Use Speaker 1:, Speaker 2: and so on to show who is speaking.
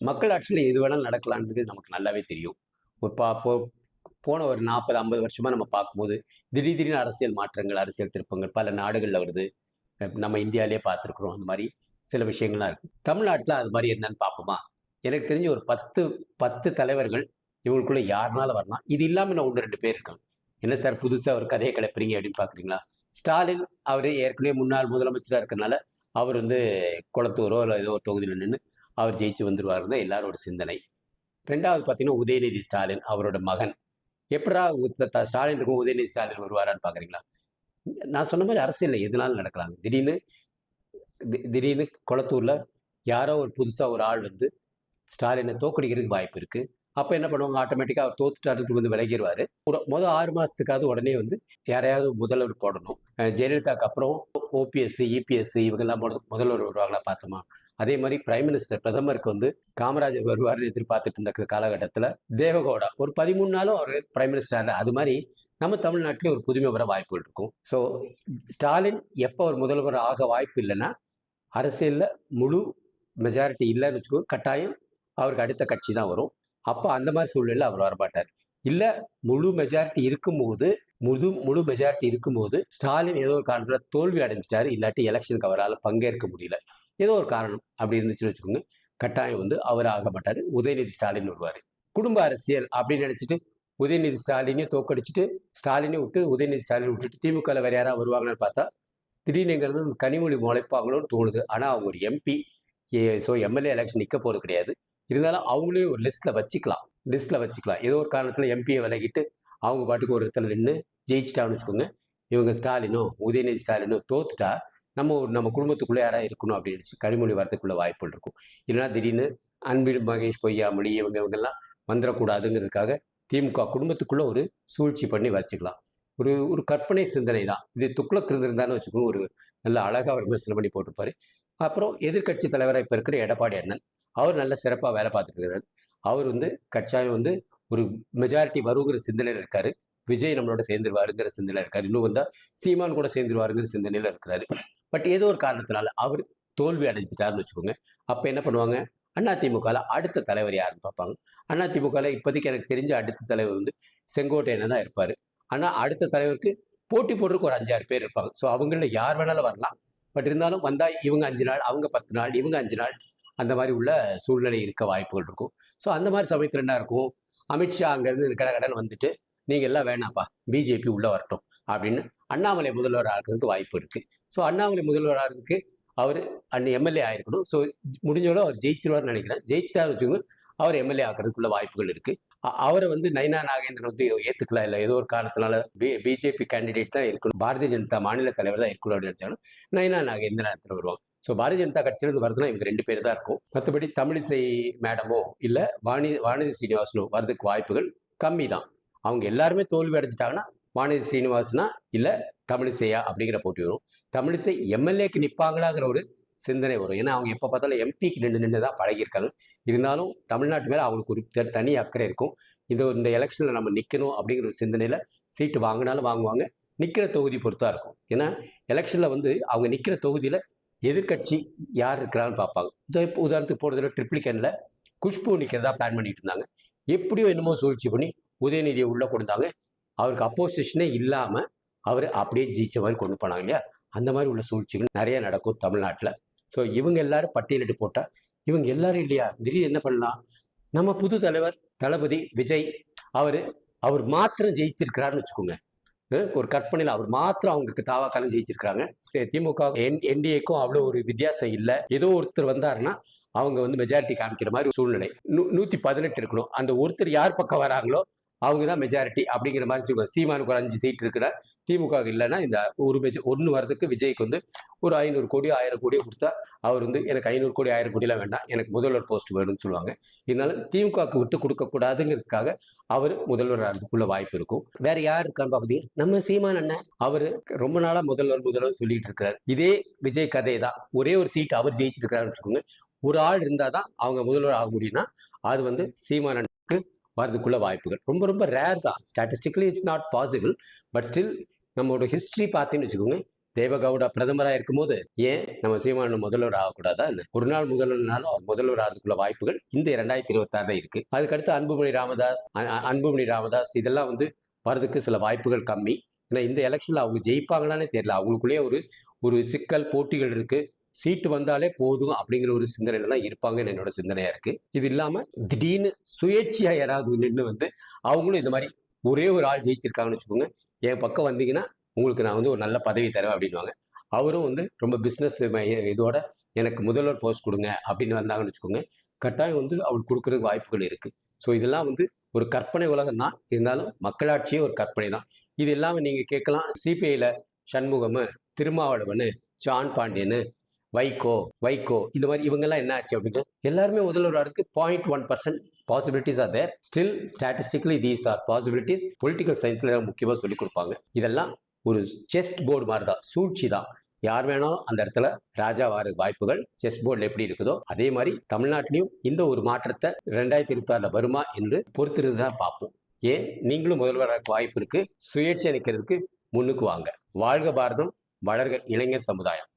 Speaker 1: மக்கள் ஆட்சியில் எது வேணாலும் நடக்கலான்றது நமக்கு நல்லாவே தெரியும். ஒரு பா போ போன ஒரு நாற்பது ஐம்பது வருஷமா நம்ம பார்க்கும்போது திடீர் திடீர்னு அரசியல் மாற்றங்கள் அரசியல் திருப்பங்கள் பல நாடுகளில் வருது. நம்ம இந்தியாவிலே பார்த்துருக்குறோம். அந்த மாதிரி சில விஷயங்கள்லாம் இருக்குது தமிழ்நாட்டில் அது மாதிரி என்னன்னு பார்ப்போமா? எனக்கு தெரிஞ்ச ஒரு பத்து பத்து தலைவர்கள் இவங்களுக்குள்ளே யாருனால வரலாம்? இது இல்லாமல் நான் ஒன்று ரெண்டு பேர் இருக்காங்க. என்ன சார் புதுசாக ஒரு கதையை கிளப்புறீங்க அப்படின்னு பார்க்குறீங்களா? ஸ்டாலின் அவர் ஏற்கனவே முன்னாள் முதலமைச்சராக இருக்கிறனால அவர் வந்து குளத்தூரோ இல்லை ஏதோ ஒரு தொகுதியில் நின்று அவர் ஜெயிச்சு வந்துருவாருன்னு தான் எல்லாரோட சிந்தனை. ரெண்டாவது பார்த்தீங்கன்னா உதயநிதி ஸ்டாலின் அவரோட மகன். எப்படா ஸ்டாலின் இருக்கும் உதயநிதி ஸ்டாலின் வருவாரான்னு பார்க்குறீங்களா? நான் சொன்ன மாதிரி அரசியலில் எதுனாலும் நடக்கலாம். திடீர்னு தி- திடீர்னு குளத்தூரில் யாரோ ஒரு புதுசாக ஒரு ஆள் வந்து ஸ்டாலினை தோக்கடிக்கிறதுக்கு வாய்ப்பு இருக்குது அப்போ என்ன பண்ணுவாங்க? ஆட்டோமேட்டிக்காக அவர் தோத்துட்டாருக்கு வந்து விலகிடுவார் மொதல் ஆறு மாதத்துக்காவது உடனே வந்து யாரையாவது முதல்வர் போடணும். ஜெயலலிதாக்கு அப்புறம் ஓபிஎஸ்சி இபிஎஸ்சி இவங்கெல்லாம் முத- முதல்வர் வருவாங்களா? பார்த்தோமா அதே மாதிரி பிரைம் மினிஸ்டர் பிரதமருக்கு வந்து காமராஜர் வருவார்னு எதிர்பார்த்துட்டு இருந்த காலகட்டத்தில் தேவகோடா. ஒரு பதிமூணு நாளும் அவர் பிரைம் மினிஸ்டர் அது மாதிரி நம்ம தமிழ்நாட்டிலே ஒரு புதுமை வர வாய்ப்புகள் இருக்கும். ஸோ ஸ்டாலின் எப்போ ஒரு முதல்வர் ஆக வாய்ப்பு இல்லைன்னா அரசியலில் முழு மெஜாரிட்டி இல்லைன்னு வச்சுக்கோ கட்டாயம் அவருக்கு அடுத்த கட்சி தான் வரும். அப்போ அந்த மாதிரி சூழ்நிலையில் அவர் வரமாட்டார். இல்லை முழு மெஜாரிட்டி இருக்கும்போது முழு முழு மெஜாரிட்டி இருக்கும்போது ஸ்டாலின் ஏதோ ஒரு காரணத்தில் தோல்வி அடைஞ்சிட்டாரு. இல்லாட்டி எலெக்ஷனுக்கு அவரால் பங்கேற்க முடியல. ஏதோ ஒரு காரணம் அப்படி இருந்துச்சுன்னு வச்சுக்கோங்க. கட்டாயம் வந்து அவர் ஆகப்பட்டார் உதயநிதி ஸ்டாலின் வருவார். குடும்ப அரசியல் அப்படின்னு நினச்சிட்டு உதயநிதி ஸ்டாலினையும் தோக்கடிச்சிட்டு ஸ்டாலினை விட்டு உதயநிதி ஸ்டாலின் விட்டுட்டு திமுகவில் வேறு யாராவது வருவாங்கன்னு பார்த்தா திடீர்னுங்கிறது கனிமொழி முளைப்பாங்களோன்னு தோணுது. ஆனால் அவங்க ஒரு எம்பி ஸோ எம்எல்ஏ எலெக்ஷன் நிற்க போகிறது கிடையாது. இருந்தாலும் அவங்களையும் ஒரு லிஸ்ட்டில் வச்சுக்கலாம். லிஸ்ட்டில் வச்சுக்கலாம். ஏதோ ஒரு காரணத்தில் எம்பியை விலகிட்டு அவங்க பாட்டுக்கு ஒரு இடத்துல நின்று ஜெயிச்சிட்டான்னு வச்சுக்கோங்க. இவங்க ஸ்டாலினோ உதயநிதி ஸ்டாலினோ தோத்துட்டா நம்ம ஒரு நம்ம குடும்பத்துக்குள்ளே யாராக இருக்கணும் அப்படின்னு கனிமொழி வரத்துக்குள்ள வாய்ப்புகள் இருக்கும். இல்லைன்னா திடீர்னு அன்பில் மகேஷ் பொய்யாமொழி இவங்க இவங்கெல்லாம் வந்துடக்கூடாதுங்கிறதுக்காக திமுக குடும்பத்துக்குள்ளே ஒரு சூழ்ச்சி பண்ணி வச்சுக்கலாம். ஒரு ஒரு கற்பனை சிந்தனை தான். இது துக்ளக் இருந்திருந்தான்னு வச்சுக்கோங்க ஒரு நல்ல அழகாக அவர் விமர்சனம் பண்ணி போட்டிருப்பாரு. அப்புறம் எதிர்க்கட்சி தலைவராக இப்போ இருக்கிற எடப்பாடி அண்ணன் அவர் நல்ல சிறப்பாக வேலை பார்த்துட்டு இருக்கிறார். அவர் வந்து கட்சாயம் வந்து ஒரு மெஜாரிட்டி வருங்கிற சிந்தனையில் இருக்காரு. விஜய் நம்மளோட சேர்ந்துருவாருங்கிற சிந்தனையில் இருக்காரு. இன்னும் வந்தால் சீமான் கூட சேர்ந்துருவாருங்கிற சிந்தனையில் இருக்கிறாரு. பட் ஏதோ ஒரு காரணத்தினால அவர் தோல்வி அடைஞ்சிட்டாருன்னு வச்சுக்கோங்க. அப்போ என்ன பண்ணுவாங்க? அதிமுகவில் அடுத்த தலைவர் யாருன்னு பார்ப்பாங்க. அதிமுகவில் இப்போதைக்கு எனக்கு தெரிஞ்ச அடுத்த தலைவர் வந்து செங்கோட்டையனை தான் இருப்பார். ஆனால் அடுத்த தலைவருக்கு போட்டி போடுறதுக்கு ஒரு அஞ்சாறு பேர் இருப்பாங்க. ஸோ அவங்களில் யார் வேணாலும் வரலாம். பட் இருந்தாலும் வந்தால் இவங்க அஞ்சு நாள் அவங்க பத்து நாள் இவங்க அஞ்சு நாள் அந்த மாதிரி உள்ள சூழ்நிலை இருக்க வாய்ப்புகள் இருக்கும். ஸோ அந்த மாதிரி சமயத்தில் என்ன இருக்கும்? அமித்ஷா அங்கேருந்து கடை கடன் வந்துட்டு நீங்கள் எல்லாம் வேணாம்ப்பா பிஜேபி உள்ளே வரட்டும் அப்படின்னு அண்ணாமலை முதல்வர் ஆகிறதுக்கு வாய்ப்பு இருக்குது ஸோ அண்ணாமலை முதல்வர் ஆகிறதுக்கு அவர் அன்னை எம்எல்ஏ ஆயிருக்கணும். ஸோ முடிஞ்சவரை அவர் ஜெயிச்சிருவார்னு நினைக்கிறேன். ஜெயிச்சிட்டாரு வச்சுக்கோங்க அவர் எம்எல்ஏ ஆகிறதுக்குள்ள வாய்ப்புகள் இருக்குது அவரை வந்து நைனா நாகேந்திரன் வந்து ஏற்றுக்கலாம் இல்லை ஏதோ ஒரு காரணத்தினால பி பிஜேபி கேண்டிடேட் தான் இருக்கணும். பாரதிய ஜனதா மாநில தலைவர் தான் இருக்கணும் அப்படின்னு நினச்சாலும் நைனா நாகேந்திரன் இடத்துல வருவாங்க ஸோ பாரதிய ஜனதா கட்சியிலிருந்து வரதுனா இவங்க ரெண்டு பேர் தான் இருக்கும். மற்றபடி தமிழிசை மேடமோ இல்லை வாணி வானதி ஸ்ரீனிவாசனோ வரதுக்கு வாய்ப்புகள் கம்மி தான் அவங்க எல்லாருமே தோல்வி அடைஞ்சிட்டாங்கன்னா வானதி ஸ்ரீனிவாசனா இல்லை தமிழிசையா அப்படிங்கிற போட்டி வரும். தமிழிசை எம்எல்ஏக்கு நிற்பாங்களாங்கிற ஒரு சிந்தனை வரும். ஏன்னா அவங்க எப்போ பார்த்தாலும் எம்பிக்கு நின்று நின்று தான் பழகியிருக்காங்க. இருந்தாலும் தமிழ்நாட்டு மேலே அவங்களுக்கு ஒரு தனி அக்கறை இருக்கும். இந்த இந்த எலெக்ஷனில் நம்ம நிற்கணும் அப்படிங்கிற ஒரு சிந்தனையில் சீட்டு வாங்கினாலும் வாங்குவாங்க. நிற்கிற தொகுதி பொறுத்தா இருக்கும். ஏன்னா எலெக்ஷனில் வந்து அவங்க நிற்கிற தொகுதியில் எதிர்க்கட்சி யார் இருக்கிறான்னு பார்ப்பாங்க. இதோ இப்போ உதாரணத்துக்கு போனதில் ட்ரிப்ளிகனில் குஷ்பு நிற்கிறதா பிளான் பண்ணிட்டு இருந்தாங்க. எப்படியோ என்னமோ சூழ்ச்சி பண்ணி உதயநிதியை உள்ளே கொடுத்தாங்க அவருக்கு அப்போசிஷனே இல்லாமல் அவர் அப்படியே ஜெயிச்ச மாதிரி கொண்டு போனாங்க இல்லையா? அந்த மாதிரி உள்ள சூழ்ச்சிகள் நிறைய நடக்கும் தமிழ்நாட்டில். ஸோ இவங்க எல்லாரும் பட்டியலிட்டு போட்டால் இவங்க எல்லாரும் இல்லையா? திடீர்னு என்ன பண்ணலாம்? நம்ம புது தலைவர் தளபதி விஜய் அவர் அவர் மாத்திரம் ஜெயிச்சிருக்கிறாருன்னு வச்சுக்கோங்க. ஒரு கற்பனையில் அவர் மாத்திரம் அவங்களுக்கு தாவாக்காலம் ஜெயிச்சிருக்கிறாங்க. திமுக என் என்டிஏக்கும் அவ்வளோ ஒரு வித்தியாசம் இல்லை. ஏதோ ஒருத்தர் வந்தாருன்னா அவங்க வந்து மெஜாரிட்டி காமிக்கிற மாதிரி ஒரு சூழ்நிலை. நூ நூற்றி பதினெட்டு இருக்கணும். அந்த ஒருத்தர் யார் பக்கம் வராங்களோ அவங்க தான் மெஜாரிட்டி அப்படிங்கிற மாதிரி வச்சுக்கோங்க சீமானுக்கு ஒரு அஞ்சு சீட் இருக்கிற திமுக இல்லைன்னா இந்த ஒரு மெஜ ஒன்று வரதுக்கு விஜய்க்கு வந்து ஒரு ஐநூறு கோடி ஆயிரம் கோடியோ கொடுத்தா அவர் வந்து எனக்கு ஐநூறு கோடி ஆயிரம் கோடியெலாம் வேண்டாம். எனக்கு முதல்வர் போஸ்ட் வேணும்னு சொல்லுவாங்க. இருந்தாலும் திமுகவுக்கு விட்டு கொடுக்கக்கூடாதுங்கிறதுக்காக அவர் முதல்வர் ஆகிறதுக்குள்ள வாய்ப்பு இருக்கும். வேற யார் இருக்கான்னு பார்த்தீங்க நம்ம சீமான் அண்ணன் அவர் ரொம்ப நாளாக முதல்வர் முதல்வர் சொல்லிட்டு இருக்கிறார் இதே விஜய் கதை தான் ஒரே ஒரு சீட் அவர் ஜெயிச்சிருக்கிறாருன்னு வச்சுக்கோங்க. ஒரு ஆள் இருந்தால் தான் அவங்க முதல்வர் ஆக முடியும்னா அது வந்து சீமான் அண்ணனுக்கு வரதுக்குள்ள வாய்ப்புகள். ரொம்ப ரொம்ப ரேர் தான். Statistically it's not possible but still நம்மளோட ஹிஸ்ட்ரி பார்த்தீங்கன்னு வச்சுக்கோங்க தேவகவுடா பிரதமராக இருக்கும்போது ஏன் நம்ம சீமான முதல்வர் ஆகக்கூடாதா? இல்லை ஒரு நாள் முதல்வர்னாலும் அவர் முதல்வர் ஆகிறதுக்குள்ள வாய்ப்புகள் இந்த இரண்டாயிரத்தி இருபத்தாறுல இருக்கு. அதுக்கடுத்து அன்புமணி ராமதாஸ் அன்புமணி ராமதாஸ் இதெல்லாம் வந்து வரதுக்கு சில வாய்ப்புகள் கம்மி. ஏன்னா இந்த எலெக்ஷனில் அவங்க ஜெயிப்பாங்களானே தெரியல. அவங்களுக்குள்ளேயே ஒரு ஒரு சிக்கல் போட்டிகள் இருக்குது சீட்டு வந்தாலே போதும் அப்படிங்கிற ஒரு சிந்தனையில தான் இருப்பாங்கன்னு என்னோட சிந்தனையா இருக்கு. இது இல்லாம திடீர்னு சுயேட்சையா யாராவது நின்று வந்து அவங்களும் இந்த மாதிரி ஒரே ஒரு ஆள் ஜெயிச்சிருக்காங்கன்னு வச்சுக்கோங்க. என் பக்கம் வந்தீங்கன்னா உங்களுக்கு நான் வந்து ஒரு நல்ல பதவி தருவேன் அப்படின்வாங்க அவரும் வந்து ரொம்ப பிஸ்னஸ் இதோட எனக்கு முதல்வர் போஸ்ட் கொடுங்க அப்படின்னு வந்தாங்கன்னு வச்சுக்கோங்க. கட்டாயம் வந்து அவர் கொடுக்கறதுக்கு வாய்ப்புகள் இருக்கு. ஸோ இதெல்லாம் வந்து ஒரு கற்பனை உலகம் தான். இருந்தாலும் மக்களாட்சியே ஒரு கற்பனை தான். இது இல்லாமல் நீங்கள் கேட்கலாம் சிபிஐயில் சண்முகம் திருமாவளவன் ஜான் பாண்டியன் வைகோ வைகோ. இந்த மாதிரி இவங்கெல்லாம் என்ன ஆச்சு அப்படின்னா எல்லாருமே முதல்வர் வரதுக்கு point one percent possibilities are there still statistically these are possibilities political சயின்ஸ்ல முக்கியமாக சொல்லி கொடுப்பாங்க. இதெல்லாம் ஒரு செஸ்ட் போர்டு மாதிரி தான் சூழ்ச்சி தான் யார் வேணாலும் அந்த இடத்துல ராஜா வார வாய்ப்புகள் செஸ் போர்டில் எப்படி இருக்குதோ அதே மாதிரி தமிழ்நாட்டிலையும் இந்த ஒரு மாற்றத்தை ரெண்டாயிரத்தி இருபத்தி ஆறில் வருமா என்று பொறுத்திருந்து தான் பார்ப்போம். ஏன்? நீங்களும் முதல்வராக வாய்ப்பு இருக்கு. சுயேட்சை நிற்கிறதுக்கு முன்னுக்கு வாங்க. வாழ்க பாரதம் வளர்க இளைஞர் சமுதாயம்.